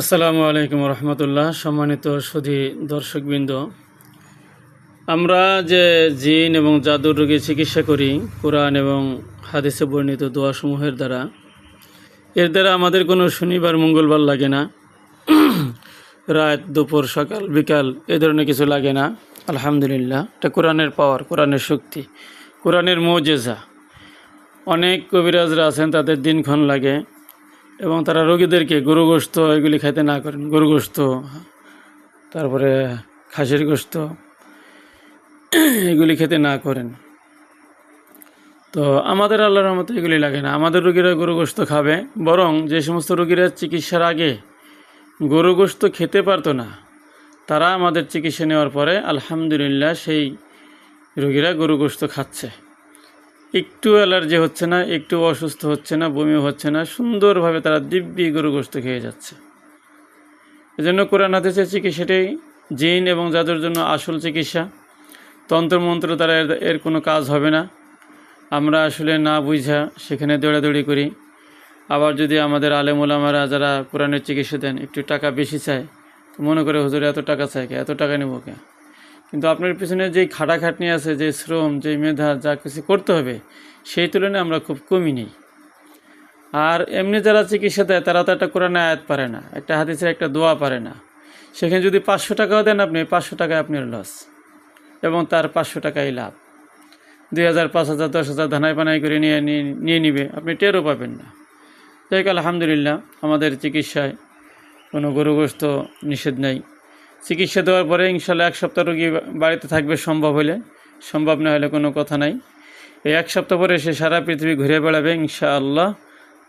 আসসালামু আলাইকুম রহমতুল্লাহ। সম্মানিত সুধী দর্শকবৃন্দ, আমরা যে জিন এবং জাদুর রোগী চিকিৎসা করি, কোরআন এবং হাদিসে বর্ণিত দোয়াসমূহের দ্বারা, এর দ্বারা আমাদের কোনো শনিবার, মঙ্গলবার লাগে না। রাত, দুপুর, সকাল, বিকাল এ ধরনের কিছু লাগে না। আলহামদুলিল্লাহ, এটা কোরআনের পাওয়ার, কোরআনের শক্তি, কোরআনের মৌজেজা। অনেক কবিরাজরা আছেন, তাদের দিনক্ষণ লাগে। এবং তারা রোগীদেরকে গরু গোস্ত এগুলি খাইতে না করেন। গরু গোস্ত তারপরে খাসির গোস্ত এগুলি খেতে না করেন। তো আমাদের আল্লাহর রহমতে এগুলি লাগে না। আমাদের রোগীরা গরু গোস্ত খাবে, বরং যে সমস্ত রোগীরা চিকিৎসার আগে গরু গোস্ত খেতে পারতো না, তারা আমাদের চিকিৎসা নেওয়ার পরে আলহামদুলিল্লাহ সেই রোগীরা গরু গোস্ত খাচ্ছে। একটু অ্যালার্জি হচ্ছে না, একটু অসুস্থ হচ্ছে না বমি হচ্ছে না, সুন্দরভাবে তারা দিব্যি গরু গোস্ত খেয়ে যাচ্ছে। এজন্য কোরআন হাদিসের চিকিৎসাটাই জিন এবং যাদের জন্য আসল চিকিৎসা। তন্ত্রমন্ত্র তারা এর এর কোনো কাজ হবে না। আমরা আসলে না বুঝা সেখানে দৌড়াদৌড়ি করি। আবার যদি আমাদের আলেম ওলামারা যারা কোরআনের চিকিৎসা দেন একটু টাকা বেশি চায়, তো মনে করে হুজুর এত টাকা চায় কে? এত টাকা নেব কে? কিন্তু আপনার পিছনে যেই খাটাখাটনি আছে যে শ্রম যে মেধা, যা কিছু করতে হবে, সেই তুলনায় আমরা খুব কমই নেই। আর এমনি যারা চিকিৎসা দেয়, তারা তো একটা কোরআনে আয়াত পারে না, একটা হাদিসের একটা দোয়া পারে না। সেখানে যদি পাঁচশো টাকাও দেন আপনি, পাঁচশো টাকায় আপনার লস এবং তার পাঁচশো টাকাই লাভ। দুই হাজার, পাঁচ হাজার, দশ হাজার ধানাই পানাই করে নিয়ে, নিয়ে- নিয়ে নিবে, আপনি টেরও পাবেন না। যাই হোক, আলহামদুলিল্লাহ, আমাদের চিকিৎসায় কোনো গরুগ্রস্ত নিষেধ নেই। চিকিৎসা দেওয়ার পরে ইনশাল্লাহ এক সপ্তাহ রোগী বাড়িতে থাকবে সম্ভব হলে। সম্ভব না হলে কোনো কথা নাই। এই এক সপ্তাহ পরে সে সারা পৃথিবী ঘুরে বেড়াবে, ইনশাআল্লাহ।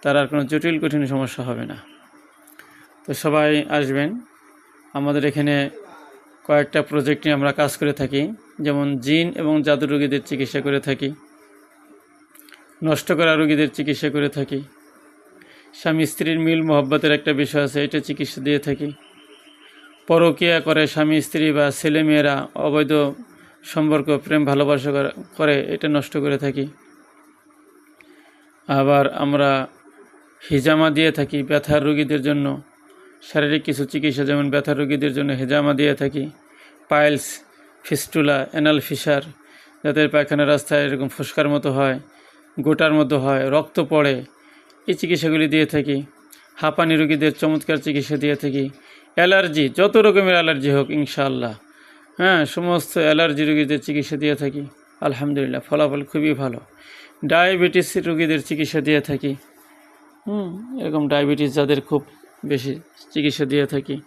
তার আর কোনো জটিল, কঠিন সমস্যা হবে না। তো সবাই আসবেন। আমাদের এখানে কয়েকটা প্রজেক্ট নিয়ে আমরা কাজ করে থাকি। যেমন জিন এবং জাদু রোগীদের চিকিৎসা করে থাকি। নষ্ট করা রোগীদের চিকিৎসা করে থাকি। স্বামী স্ত্রীর মিল মহব্বতের একটা বিষয় আছে, এটা চিকিৎসা দিয়ে থাকি। পরকিয়া করে স্বামী, স্ত্রী বা ছেলেমেয়েরা অবৈধ সম্পর্ক, প্রেম, ভালোবাসা করে- এটা নষ্ট করে থাকি। আবার আমরা হিজামা দিয়ে থাকি ব্যথার রুগীদের জন্য। শারীরিক কিছু চিকিৎসা যেমন ব্যথার রুগীদের জন্য হেজামা দিয়ে থাকি। পাইলস, ফিস্টুলা, অ্যানাল ফিসার যাদের পায়খানা রাস্তায় এরকম ফুসকার মতো হয়, গোটার মতো হয়, রক্ত পড়ে, এই চিকিৎসাগুলি দিয়ে থাকি। হাঁপানি রুগীদের চমৎকার চিকিৎসা দিয়ে থাকি। অ্যালার্জি, যত রকমের অ্যালার্জি হোক, ইনশাআল্লাহ। হ্যাঁ সমস্ত অ্যালার্জি রোগীদের চিকিৎসা দিয়ে থাকি। আলহামদুলিল্লাহ, ফলাফল খুবই ভালো। ডায়াবেটিস রোগীদের চিকিৎসা দিয়ে থাকি। হুম, এরকম ডায়াবেটিস যাদের খুব বেশি চিকিৎসা দিয়ে থাকি।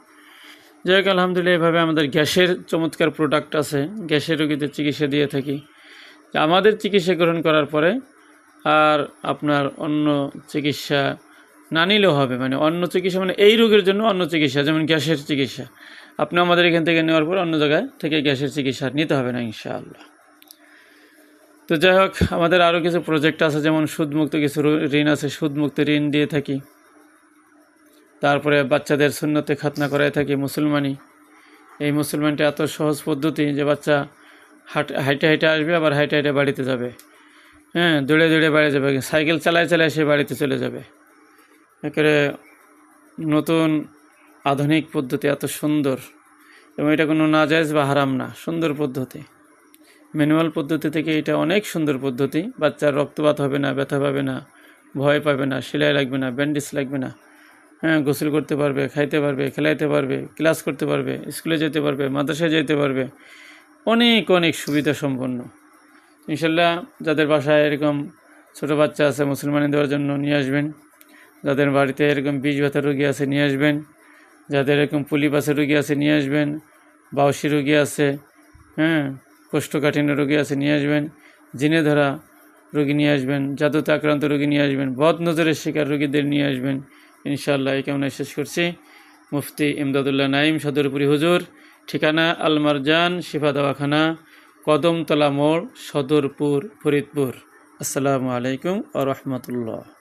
যাই হোক, আলহামদুলিল্লাহ, এভাবে আমাদের গ্যাসের চমৎকার প্রোডাক্ট আছে। গ্যাসের রোগীদের চিকিৎসা দিয়ে থাকি। আমাদের চিকিৎসা গ্রহণ করার পরে আর আপনার অন্য চিকিৎসা না নিলেও হবে মানে অন্য চিকিৎসা মানে এই রোগের জন্য অন্য চিকিৎসা, যেমন গ্যাসের চিকিৎসা। আপনি আমাদের এখান থেকে নেওয়ার পর অন্য জায়গায় থেকে গ্যাসের চিকিৎসা নিতে হবে না, ইনশাআল্লাহ। তো যাই হোক, আমাদের আরও কিছু প্রজেক্ট আছে, যেমন সুদমুক্ত কিছু ঋণ আছে, সুদমুক্ত ঋণ দিয়ে থাকি। তারপরে বাচ্চাদের শূন্যতে খাতনা করাই থাকি মুসলমানি এই মুসলমানটা এত সহজ পদ্ধতি যে বাচ্চা হাট হাইটে হাইটে আসবে, আবার হাইটে হাইটে বাড়িতে যাবে। হ্যাঁ দৌড়ে দৌড়ে বাড়ি যাবে, সাইকেল চালায় চালায় সে বাড়িতে চলে যাবে। একেবারে নতুন আধুনিক পদ্ধতি, এত সুন্দর। এবং এটা কোনো নাজায়জ বা হারাম না, সুন্দর পদ্ধতি। ম্যানুয়াল পদ্ধতি থেকে এটা অনেক সুন্দর পদ্ধতি। বাচ্চার রক্তপাত হবে না, ব্যথা পাবে না, ভয় পাবে না, সেলাই লাগবে না, ব্যান্ডেজ লাগবে না। হ্যাঁ গোসল করতে পারবে, খাইতে পারবে, খেলাইতে পারবে, ক্লাস করতে পারবে, স্কুলে যেতে পারবে, মাদ্রাসায় যেতে পারবে। অনেক অনেক সুবিধা সম্পন্ন। ইনশাল্লাহ যাদের বাসায় এরকম ছোটো বাচ্চা আছে মুসলমানি দেওয়ার জন্য নিয়ে আসবেন। যাদের বাড়িতে এরকম বীজ ব্যথা রুগী আছে নিয়ে আসবেন। যাদের এরকম পুলি পুলিপাসের রুগী আছে নিয়ে আসবেন। বাউসি রুগী আছে হ্যাঁ কোষ্ঠকাঠিন্য রুগী আছে নিয়ে আসবেন। জিনে ধরা রুগী নিয়ে আসবেন, জাদুতে আক্রান্ত রুগী নিয়ে আসবেন বদ নজরের শিকার রুগীদের নিয়ে আসবেন। ইনশাআল্লাহ এই কেমন শেষ করছি। মুফতি ইমদাদুল্লাহ নাইম সদরপুরি হুজুর, ঠিকানা আলমারজান, শিফা দওয়াখানা, কদমতলা মোড়, সদরপুর, ফরিদপুর। আসসালামু আলাইকুম আ রহমতুল্লাহ।